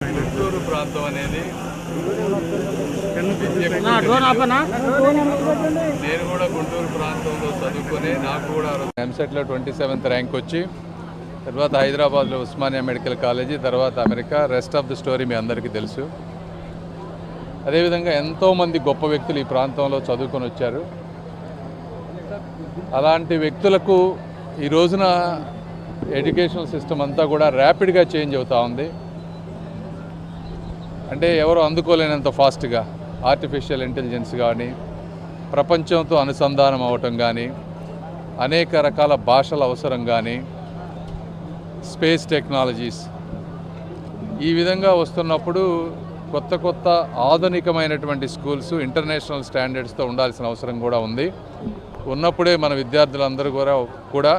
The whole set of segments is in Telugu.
గుంటూరు ప్రాంతం అనేది నేను కూడా గుంటూరు ప్రాంతంలో చదువుకొని నాకు కూడా ఎంసెట్లో ట్వంటీ సెవెంత్ ర్యాంక్ వచ్చి తర్వాత హైదరాబాద్లో ఉస్మానియా మెడికల్ కాలేజీ తర్వాత America rest of the story మీ అందరికీ తెలుసు. అదేవిధంగా ఎంతోమంది గొప్ప వ్యక్తులు ఈ ప్రాంతంలో చదువుకొని వచ్చారు. అలాంటి వ్యక్తులకు ఈ రోజున ఎడ్యుకేషనల్ సిస్టమ్ అంతా కూడా ర్యాపిడ్గా చేంజ్ అవుతూ ఉంది. అంటే ఎవరు అందుకోలేనంత ఫాస్ట్గా ఆర్టిఫిషియల్ ఇంటెలిజెన్స్ కానీ ప్రపంచంతో అనుసంధానం అవ్వటం కానీ అనేక రకాల భాషల అవసరం కానీ స్పేస్ టెక్నాలజీస్. ఈ విధంగా వస్తున్నప్పుడు కొత్త కొత్త ఆధునికమైనటువంటి స్కూల్స్ ఇంటర్నేషనల్ స్టాండర్డ్స్తో ఉండాల్సిన అవసరం కూడా ఉంది. ఉన్నప్పుడే మన విద్యార్థులందరూ కూడా కూడా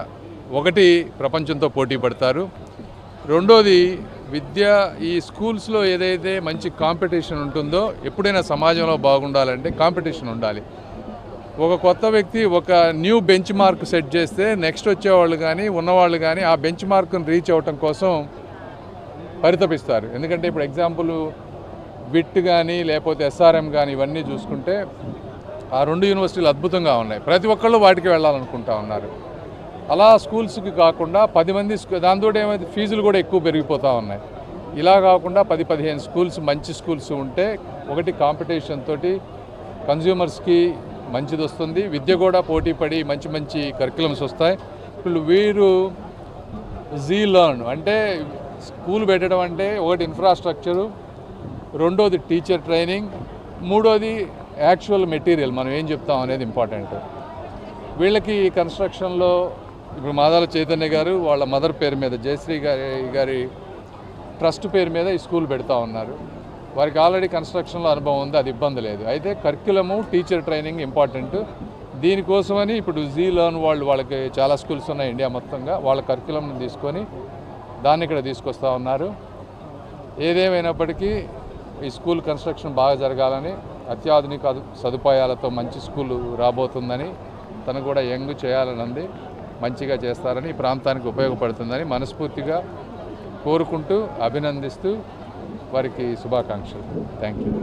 ఒకటి ప్రపంచంతో పోటీ పడతారు. రెండోది విద్య ఈ స్కూల్స్లో ఏదైతే మంచి కాంపిటీషన్ ఉంటుందో ఎప్పుడైనా సమాజంలో బాగుండాలంటే కాంపిటీషన్ ఉండాలి. ఒక కొత్త వ్యక్తి ఒక న్యూ బెంచ్ మార్క్ సెట్ చేస్తే నెక్స్ట్ వచ్చేవాళ్ళు కానీ ఉన్నవాళ్ళు కానీ ఆ బెంచ్ మార్క్ను రీచ్ అవ్వటం కోసం పరితపిస్తారు. ఎందుకంటే ఇప్పుడు ఎగ్జాంపుల్ విట్ కానీ లేకపోతే ఎస్ఆర్ఎం కానీ ఇవన్నీ చూసుకుంటే ఆ రెండు యూనివర్సిటీలు అద్భుతంగా ఉన్నాయి. ప్రతి ఒక్కళ్ళు వాటికి వెళ్ళాలనుకుంటా ఉన్నారు. అలా స్కూల్స్కి కాకుండా పది మంది దాంతో ఏమైతే ఫీజులు కూడా ఎక్కువ పెరిగిపోతూ ఉన్నాయి. ఇలా కాకుండా పది పదిహేను స్కూల్స్ మంచి స్కూల్స్ ఉంటే ఒకటి కాంపిటీషన్ తోటి కన్జ్యూమర్స్కి మంచిది వస్తుంది. విద్య కూడా పోటీ పడి మంచి మంచి కరికులమ్స్ వస్తాయి. ఇప్పుడు వీరు జీ లర్న్ అంటే స్కూల్ పెట్టడం అంటే ఒకటి ఇన్ఫ్రాస్ట్రక్చరు రెండోది టీచర్ ట్రైనింగ్ మూడోది యాక్చువల్ మెటీరియల్. మనం ఏం చెప్తాం అనేది ఇంపార్టెంట్. వీళ్ళకి కన్స్ట్రక్షన్లో ఇప్పుడు మాదాల చైతన్య గారు వాళ్ళ మదర్ పేరు మీద జయశ్రీ గారి గారి ట్రస్ట్ పేరు మీద ఈ స్కూల్ పెడతా ఉన్నారు. వారికి ఆల్రెడీ కన్స్ట్రక్షన్లో అనుభవం ఉంది అది ఇబ్బంది లేదు. అయితే కరిక్యులము టీచర్ ట్రైనింగ్ ఇంపార్టెంట్. దీనికోసమని ఇప్పుడు జీ లర్న్ వాళ్ళు వాళ్ళకి చాలా స్కూల్స్ ఉన్నాయి ఇండియా మొత్తంగా. వాళ్ళ కరిక్యులంని తీసుకొని దాన్ని ఇక్కడ తీసుకొస్తా ఉన్నారు. ఏదేమైనప్పటికీ ఈ స్కూల్ కన్స్ట్రక్షన్ బాగా జరగాలని అత్యాధునిక సదుపాయాలతో మంచి స్కూల్ రాబోతుందని తను కూడా యంగ్ చేయాలని ఉంది మంచిగా చేస్తారని ఈ ప్రాంతానికి ఉపయోగపడుతుందని మనస్ఫూర్తిగా కోరుకుంటూ అభినందిస్తూ వారికి శుభాకాంక్షలు. Thank you